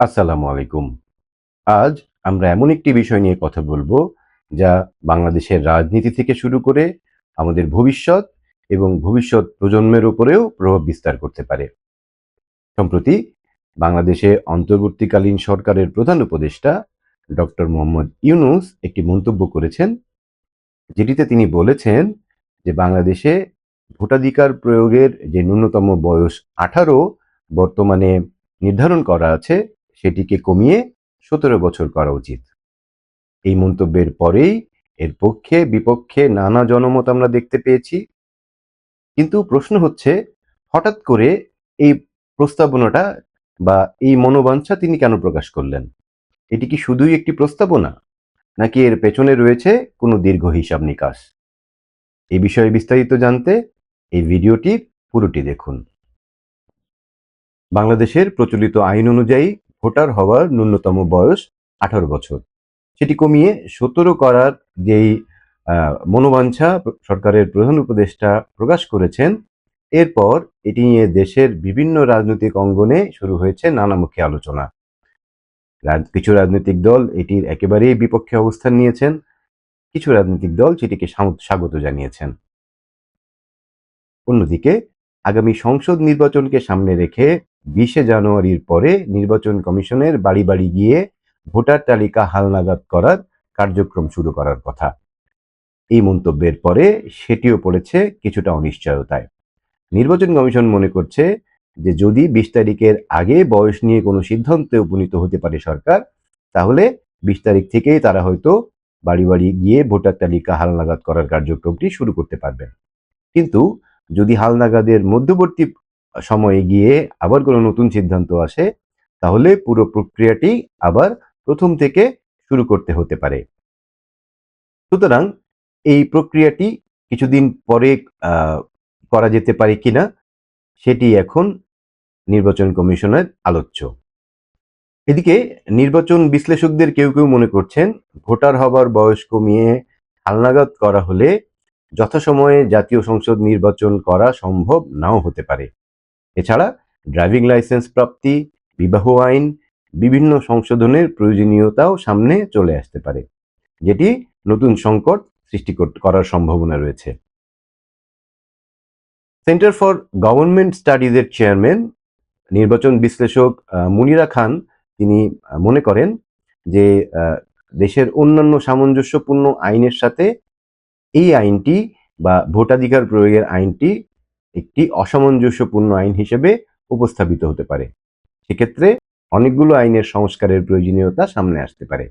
আসসালামু আলাইকুম। আজ আমরা এমন একটি বিষয় নিয়ে কথা বলব, যা বাংলাদেশের রাজনীতি থেকে শুরু করে আমাদের ভবিষ্যৎ এবং ভবিষ্যৎ প্রজন্মের উপরেও প্রভাব বিস্তার করতে পারে। সম্প্রতি বাংলাদেশে অন্তর্বর্তীকালীন সরকারের প্রধান উপদেষ্টা ডক্টর মোহাম্মদ ইউনুস একটি মন্তব্য করেছেন, যেটিতে তিনি বলেছেন যে বাংলাদেশে ভোটাধিকার প্রয়োগের যে ন্যূনতম বয়স আঠারো বর্তমানে নির্ধারণ করা আছে সেটিকে কমিয়ে সতেরো বছর করা উচিত। এই মন্তব্যের পরেই এর পক্ষে, বিপক্ষে নানা জনমত আমরা দেখতে পেয়েছি। কিন্তু প্রশ্ন হচ্ছে, হঠাৎ করে এই প্রস্তাবনাটা বা এই মনোবাঞ্ছা তিনি কেন প্রকাশ করলেন? এটি কি শুধুই একটি প্রস্তাবনা? নাকি এর পেছনে রয়েছে কোনো দীর্ঘ হিসাব নিকাশ? এই বিষয়ে বিস্তারিত জানতে এই ভিডিওটির পুরোটি দেখুন। বাংলাদেশের প্রচলিত আইন অনুযায়ী ভোটার হওয়ার ন্যূনতম বয়স আঠারো বছর। সেটি কমিয়ে সতেরো করার যেই মনোবাঞ্ছা সরকারের প্রধান উপদেষ্টা প্রকাশ করেছেন, এরপর এটি নিয়ে দেশের বিভিন্ন রাজনৈতিক অঙ্গনে শুরু হয়েছে নানামুখী আলোচনা। কিছু রাজনৈতিক দল এটির একেবারেই বিপক্ষে অবস্থান নিয়েছেন, কিছু রাজনৈতিক দল সেটিকে স্বাগত জানিয়েছেন। অন্যদিকে, আগামী সংসদ নির্বাচনকে সামনে রেখে বিশে জানুয়ারির পরে নির্বাচন কমিশনের বাড়ি বাড়ি গিয়ে ভোটার তালিকা হালনাগাদ করার কার্যক্রম শুরু করার কথা। এই মন্তব্যের পরে সেটিও পড়েছে কিছুটা অনিশ্চয়তায়। নির্বাচন কমিশন মনে করছে যে, যদি বিশ তারিখের আগে বয়স নিয়ে কোনো সিদ্ধান্তে উপনীত হতে পারে সরকার, তাহলে বিশ তারিখ থেকেই তারা হয়তো বাড়ি বাড়ি গিয়ে ভোটার তালিকা হালনাগাদ করার কার্যক্রমটি শুরু করতে পারবেন। কিন্তু যদি হালনাগাদের মধ্যবর্তী সময়ে গিয়ে আবার কোনো নতুন সিদ্ধান্ত আসে, তাহলে পুরো প্রক্রিয়াটি আবার প্রথম থেকে শুরু করতে হতে পারে। সুতরাং এই প্রক্রিয়াটি কিছুদিন পরে করা যেতে পারে কিনা, সেটি এখন নির্বাচন কমিশনের আলোচ্য। এদিকে নির্বাচন বিশ্লেষকদের কেউ কেউ মনে করছেন, ভোটার হবার বয়স কমিয়ে হালনাগাদ করা হলে যথাসময়ে জাতীয় সংসদ নির্বাচন করা সম্ভব নাও হতে পারে। এছাড়া ড্রাইভিং লাইসেন্স প্রাপ্তি, বিবাহ আইন, বিভিন্ন সংশোধনের প্রয়োজনীয়তাও সামনে চলে আসতে পারে, যেটি নতুন সংকট সৃষ্টি কর- করার সম্ভাবনা রয়েছে। সেন্টার ফর গভর্নমেন্ট স্টাডিজের চেয়ারম্যান নির্বাচন বিশ্লেষক মুনিরা খান, তিনি মনে করেন যে দেশের অন্যান্য সামঞ্জস্যপূর্ণ আইনের সাথে এই আইনটি বা ভোটাধিকার প্রয়োগের আইনটি একটি অসামঞ্জস্যপূর্ণ আইন হিসেবে উপস্থাপিত হতে পারে। সেক্ষেত্রে অনেকগুলো আইনের সংস্কারের প্রয়োজনীয়তা সামনে আসতে পারে।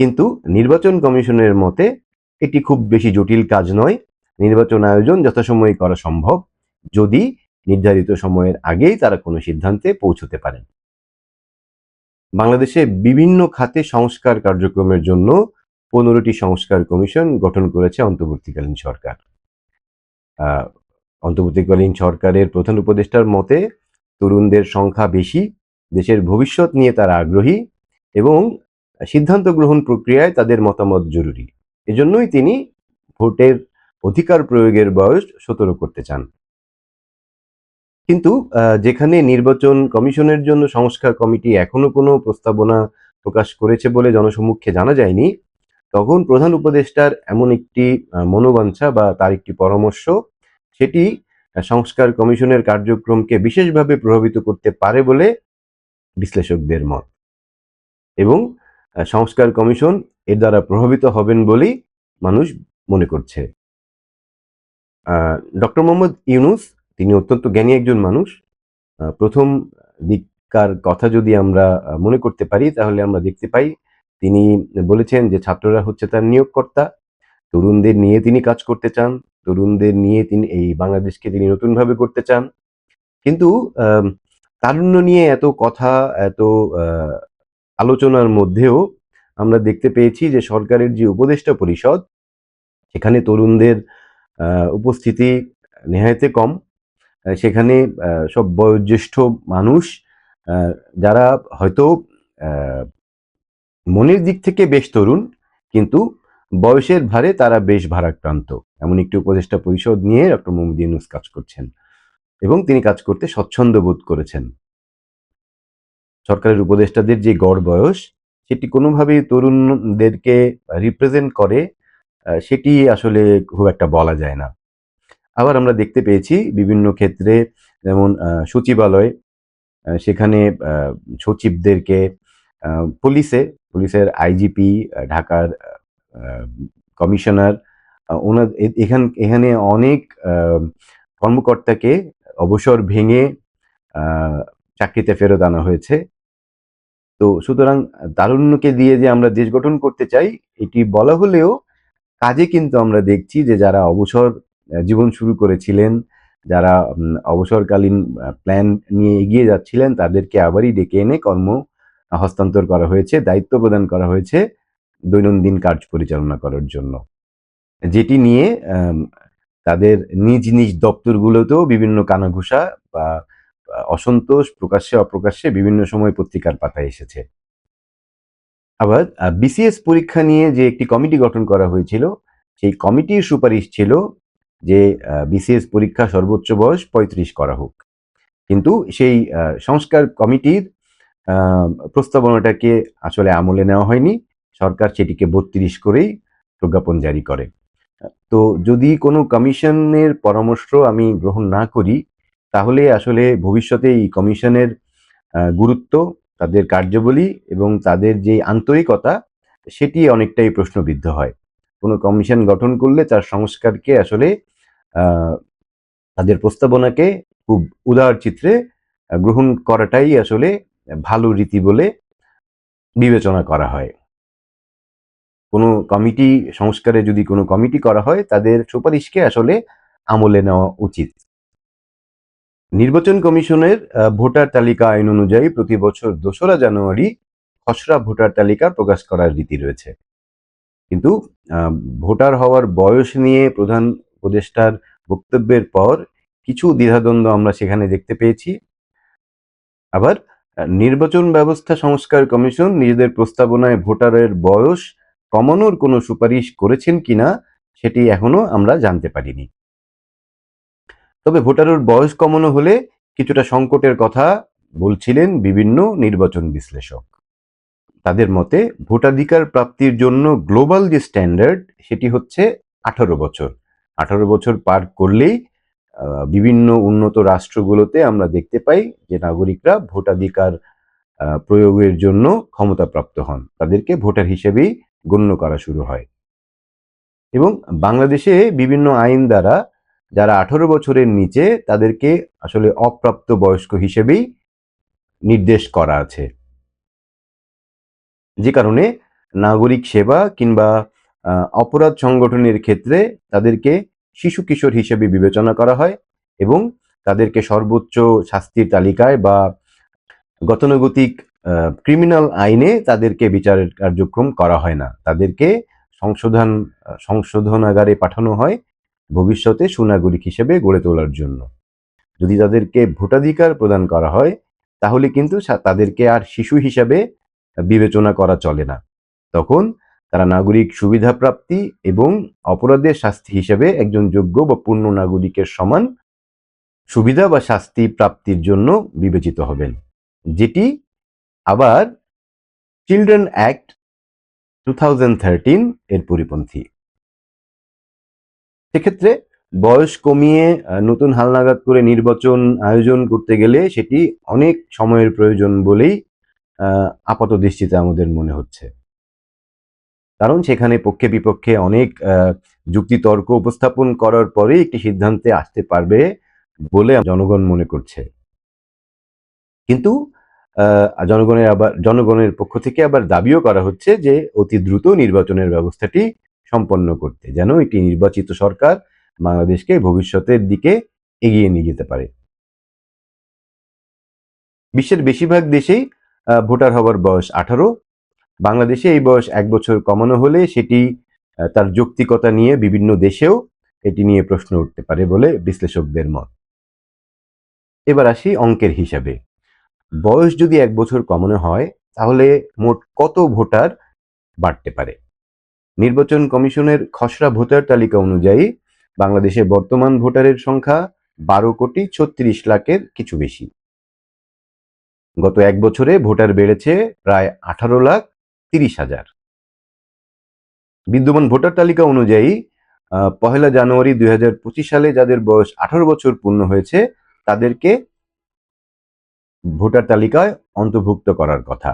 কিন্তু নির্বাচন কমিশনের মতে এটি খুব বেশি জটিল কাজ নয়। নির্বাচন আয়োজন যথাসময়ে করা সম্ভব যদি নির্ধারিত সময়ের আগেই তারা কোনো সিদ্ধান্তে পৌঁছতে পারেন। বাংলাদেশে বিভিন্ন খাতে সংস্কার কার্যক্রমের জন্য পনেরোটি সংস্কার কমিশন গঠন করেছে অন্তর্বর্তীকালীন সরকার। অন্তর্বর্তীকালীন সরকারের প্রধান উপদেষ্টার মতে তরুণদের সংখ্যা বেশি, দেশের ভবিষ্যৎ নিয়ে তারা আগ্রহী এবং সিদ্ধান্ত গ্রহণ প্রক্রিয়ায় তাদের মতামত জরুরি। এজন্যই তিনি ভোটের অধিকার প্রয়োগের বয়স সতেরো করতে চান। কিন্তু যেখানে নির্বাচন কমিশনের জন্য সংস্কার কমিটি এখনও কোনো প্রস্তাবনা প্রকাশ করেছে বলে জনসমক্ষে জানা যায়নি, তখন প্রধান উপদেষ্টার এমন একটি মনোবাঞ্ছা বা তার একটি পরামর্শ সেটি সংস্কার কমিশনের কার্যক্রমকে বিশেষভাবে প্রভাবিত করতে পারে বলে বিশ্লেষকদের মত। এবং সংস্কার কমিশন এর দ্বারা প্রভাবিত হবেন বলেই মানুষ মনে করছে। ডক্টর মোহাম্মদ ইউনুস, তিনি অত্যন্ত জ্ঞানী একজন মানুষ। প্রথম দিককার কথা যদি আমরা মনে করতে পারি, তাহলে আমরা দেখতে পাই, তিনি বলেছেন যে ছাত্ররা হচ্ছে তার নিয়োগকর্তা। তরুণদের নিয়ে তিনি কাজ করতে চান। তরুণদের নিয়ে তিনি, এই বাংলাদেশকে তিনি নতুনভাবে করতে চান। কিন্তু তারুণ্য নিয়ে এত কথা, এত আলোচনার মধ্যেও আমরা দেখতে পেয়েছি যে সরকারের যে উপদেষ্টা পরিষদ, সেখানে তরুণদের উপস্থিতি নেহায়তে কম। সেখানে সব বয়োজ্যেষ্ঠ মানুষ যারা হয়তো মনের দিক থেকে বেশ তরুণ, কিন্তু বয়সের ভারে তারা বেশ ভারাক্রান্ত। এমন একটি উপদেষ্টা পরিষদ নিয়ে ডক্টর মোহাম্মদ ইউনুস কাজ করছেন এবং তিনি কাজ করতে স্বচ্ছন্দ বোধ করেছেন। সরকারের উপদেষ্টাদের যে গড় বয়স, সেটি কোনোভাবেই তরুণদেরকে রিপ্রেজেন্ট করে সেটি আসলে খুব একটা বলা যায় না। আবার আমরা দেখতে পেয়েছি বিভিন্ন ক্ষেত্রে যেমন সচিবালয় সেখানে সচিবদেরকে পুলিশে, পুলিশের আইজিপি ঢাকার কমিশনার ওনার এখান এখানে অনেক কর্মকর্তাকে অবসর ভেঙে চাকরিতে ফেরত আনা হয়েছে। তো সুতরাং তারুণ্যকে দিয়ে যে আমরা দেশ গঠন করতে চাই, এটি বলা হলেও কাজে কিন্তু আমরা দেখছি যে যারা অবসর জীবন শুরু করেছিলেন, যারা অবসরকালীন প্ল্যান নিয়ে এগিয়ে যাচ্ছিলেন, তাদেরকে আবারই ডেকে এনে কর্ম হস্তান্তর করা হয়েছে, দায়িত্ব প্রদান করা হয়েছে। দৈনন্দিন কাজ পরিচালনা করার জন্য। যেটি নিয়ে তাদের নিজ নিজ দপ্তরগুলোতেও বিভিন্ন কানাঘুষা বা অসন্তোষ প্রকাশ্যে অপ্রকাশ্যে বিভিন্ন সময় পত্রিকার পাতায় এসেছে। আবার বিসিএস পরীক্ষা নিয়ে যে একটি কমিটি গঠন করা হয়েছিল, সেই কমিটির সুপারিশ ছিল যে বিসিএস পরীক্ষা সর্বোচ্চ বয়স পঁয়ত্রিশ করা হোক। কিন্তু সেই সংস্কার কমিটির প্রস্তাবনাটাকে আসলে আমলে নেওয়া হয়নি। সরকার সেটিকে বত্রিশ করেই প্রজ্ঞাপন জারি করে। তো যদি কোনো কমিশনের পরামর্শ আমি গ্রহণ না করি, তাহলে আসলে ভবিষ্যতে এই কমিশনের গুরুত্ব, তাদের কার্যাবলী এবং তাদের যে আন্তরিকতা, সেটি অনেকটাই প্রশ্নবিদ্ধ হয়। কোনো কমিশন গঠন করলে তার সংস্কারকে আসলে তাদের প্রস্তাবনাকে খুব উদার চিত্রে গ্রহণ করাটাই আসলে ভালো রীতি বলে বিবেচনা করা হয়। কোনো কমিটি সংস্কারে যদি কোনো কমিটি করা হয়, তাদের সুপারিশকে আসলে আমলে নেওয়া উচিত। নির্বাচন কমিশনের ভোটার তালিকা আইন অনুযায়ী প্রতি বছর দোসরা জানুয়ারি খসড়া ভোটার তালিকা প্রকাশ করার রীতি রয়েছে। কিন্তু ভোটার হওয়ার বয়স নিয়ে প্রধান উপদেষ্টার বক্তব্যের পর কিছু দ্বিধাদ্বন্দ্ব আমরা সেখানে দেখতে পেয়েছি। আবার নির্বাচন ব্যবস্থা সংস্কার কমিশন নিজেদের প্রস্তাবনায় ভোটারের বয়স কমানোর কোনো সুপারিশ করেছেন কিনা সেটি এখনও আমরা জানতে পারিনি। তবে ভোটারের বয়স কমানো হলে কিছুটা সংকটের কথা বলছিলেন বিভিন্ন নির্বাচন বিশ্লেষক। তাদের মতে ভোটাধিকার প্রাপ্তির জন্য গ্লোবাল যে স্ট্যান্ডার্ড সেটি হচ্ছে আঠারো বছর। আঠারো বছর পার করলেই বিভিন্ন উন্নত রাষ্ট্রগুলোতে আমরা দেখতে পাই যে নাগরিকরা ভোটাধিকার প্রয়োগের জন্য ক্ষমতাপ্রাপ্ত হন। তাদেরকে ভোটার হিসেবেই গণ্য করা শুরু হয়। এবং বাংলাদেশে বিভিন্ন আইন দ্বারা যারা আঠারো বছরের নিচে তাদেরকে আসলে অপ্রাপ্ত বয়স্ক হিসেবেই নির্দেশ করা আছে। যে কারণে নাগরিক সেবা কিংবা অপরাধ সংগঠনের ক্ষেত্রে তাদেরকে শিশু কিশোর হিসেবে বিবেচনা করা হয় এবং তাদেরকে সর্বোচ্চ শাস্তির তালিকায় বা গতানুগতিক ক্রিমিনাল আইনে তাদেরকে বিচারের কার্যক্রম করা হয় না। তাদেরকে সংশোধন, সংশোধনাগারে পাঠানো হয় ভবিষ্যতে সুনাগরিক হিসেবে গড়ে তোলার জন্য। যদি তাদেরকে ভোটাধিকার প্রদান করা হয়, তাহলে কিন্তু তাদেরকে আর শিশু হিসাবে বিবেচনা করা চলে না। তখন তারা নাগরিক সুবিধা প্রাপ্তি এবং অপরাধের শাস্তি হিসেবে একজন যোগ্য বা পূর্ণ নাগরিকের সমান সুবিধা বা শাস্তি প্রাপ্তির জন্য বিবেচিত হবেন। যেটি আবার চিলড্রেন অ্যাক্ট টু এর পরিপন্থী। সেক্ষেত্রে বয়স কমিয়ে নতুন হালনাগাদ করে নির্বাচন আয়োজন করতে গেলে সেটি অনেক সময়ের প্রয়োজন বলেই আপাত দৃষ্টিতে আমাদের মনে হচ্ছে। কারণ সেখানে পক্ষে বিপক্ষে অনেক আহ, যুক্তিতর্ক উপস্থাপন করার পরে একটি সিদ্ধান্তে আসতে পারবে বলে জনগণ মনে করছে। কিন্তু জনগণের আবার জনগণের পক্ষ থেকে আবার দাবিও করা হচ্ছে যে অতি দ্রুত নির্বাচনের ব্যবস্থাটি সম্পন্ন করতে, যেন একটি নির্বাচিত সরকার বাংলাদেশকে ভবিষ্যতের দিকে এগিয়ে নিয়ে যেতে পারে। বিশ্বের বেশিরভাগ দেশেই ভোটার হওয়ার বয়স আঠারো। বাংলাদেশে এই বয়স এক বছর কমানো হলে সেটি তার যৌক্তিকতা নিয়ে বিভিন্ন দেশেও এটি নিয়ে প্রশ্ন উঠতে পারে বলে বিশ্লেষকদের মত। এবার আসি অঙ্কের হিসাবে। বয়স যদি এক বছর কমানো হয়, তাহলে মোট কত ভোটার বাড়তে পারে? নির্বাচন কমিশনের খসড়া ভোটার তালিকা অনুযায়ী, বাংলাদেশে বর্তমান ভোটারের সংখ্যা বারো কোটি ছত্রিশ লাখের কিছু বেশি। গত এক বছরে ভোটার বেড়েছে প্রায় আঠারো লাখ তিরিশ হাজার। বিদ্যমান ভোটার তালিকা অনুযায়ী পহেলা জানুয়ারি দুই হাজার পঁচিশ সালে যাদের বয়স আঠারো বছর পূর্ণ হয়েছে, তাদেরকে ভোটার তালিকায় অন্তর্ভুক্ত করার কথা।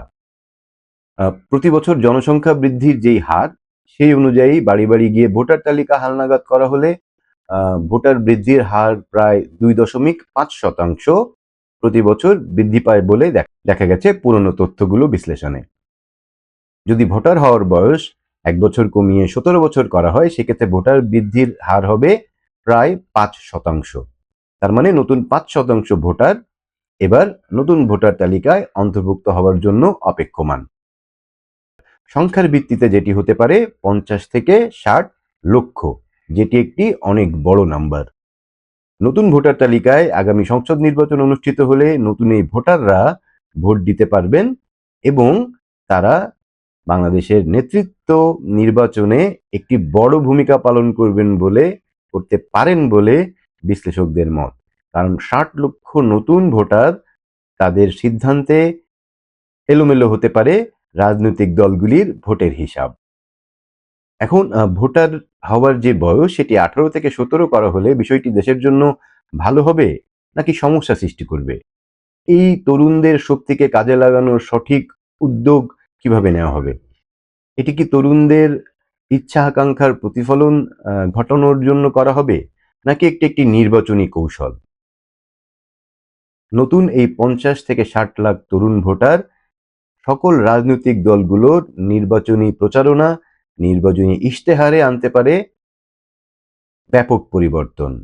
প্রতি বছর জনসংখ্যা বৃদ্ধির যেই হার, সেই অনুযায়ী বাড়ি বাড়ি গিয়ে ভোটার তালিকা হালনাগাদ করা হলে ভোটার বৃদ্ধির হার প্রায় দুই দশমিক পাঁচ শতাংশ প্রতি বছর বৃদ্ধি পায় বলে দেখা গেছে পুরনো তথ্যগুলো বিশ্লেষণে। যদি ভোটার হওয়ার বয়স এক বছর কমিয়ে সতেরো বছর করা হয়, সেক্ষেত্রে ভোটার বৃদ্ধির হার হবে প্রায় পাঁচ শতাংশ। তার মানে নতুন পাঁচ শতাংশ ভোটার এবার নতুন ভোটার তালিকায় অন্তর্ভুক্ত হওয়ার জন্য অপেক্ষমান। সংখ্যার ভিত্তিতে যেটি হতে পারে পঞ্চাশ থেকে ষাট লক্ষ, যেটি একটি অনেক বড় নাম্বার। নতুন ভোটার তালিকায় আগামী সংসদ নির্বাচন অনুষ্ঠিত হলে নতুন এই ভোটাররা ভোট দিতে পারবেন এবং তারা বাংলাদেশের নেতৃত্ব নির্বাচনে একটি বড় ভূমিকা পালন করবেন বলে, করতে পারেন বলে বিশ্লেষকদের মত। কারণ ষাট লক্ষ নতুন ভোটার তাদের সিদ্ধান্তে এলোমেলো হতে পারে রাজনৈতিক দলগুলির ভোটের হিসাব। এখন ভোটার হওয়ার যে বয়স, সেটি আঠারো থেকে সতেরো করা হলে বিষয়টি দেশের জন্য ভালো হবে নাকি সমস্যা সৃষ্টি করবে? এই তরুণদের শক্তিকে কাজে লাগানোর সঠিক উদ্যোগ কীভাবে নেওয়া হবে? এটি কি তরুণদের ইচ্ছা আকাঙ্ক্ষার প্রতিফলন ঘটানোর জন্য করা হবে, নাকি একটি একটি নির্বাচনী কৌশল? নতুন এই পঞ্চাশ থেকে ষাট লাখ তরুণ ভোটার, সকল রাজনৈতিক দলগুলোর নির্বাচনী প্রচারণা, নির্বাচনী ইশতেহারে আনতে পারে ব্যাপক পরিবর্তন।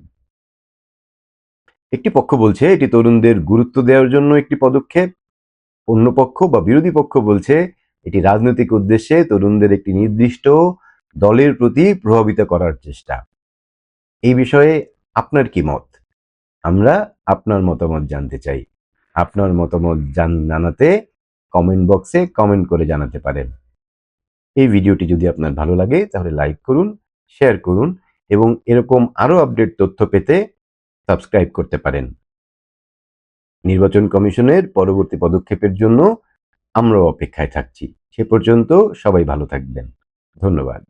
একটি পক্ষ বলছে এটি তরুণদের গুরুত্ব দেওয়ার জন্য একটি পদক্ষেপ। অন্য পক্ষ বা বিরোধী পক্ষ বলছে এটি রাজনৈতিক উদ্দেশ্যে তরুণদের একটি নির্দিষ্ট দলের প্রতি প্রভাবিত করার চেষ্টা। এই বিষয়ে আপনার কি মত? আমরা আপনার মতামত জানতে চাই। আপনার মতামত জান- জানাতে কমেন্ট বক্সে কমেন্ট করে জানাতে পারেন। এই ভিডিওটি যদি আপনার ভালো লাগে, তাহলে লাইক করুন শেয়ার করুন এবং এরকম আরও আপডেট তথ্য পেতে সাবস্ক্রাইব করতে পারেন। নির্বাচন কমিশনের পরবর্তী পদক্ষেপের জন্য আমরাও অপেক্ষায় থাকছি। সে পর্যন্ত সবাই ভালো থাকবেন। ধন্যবাদ।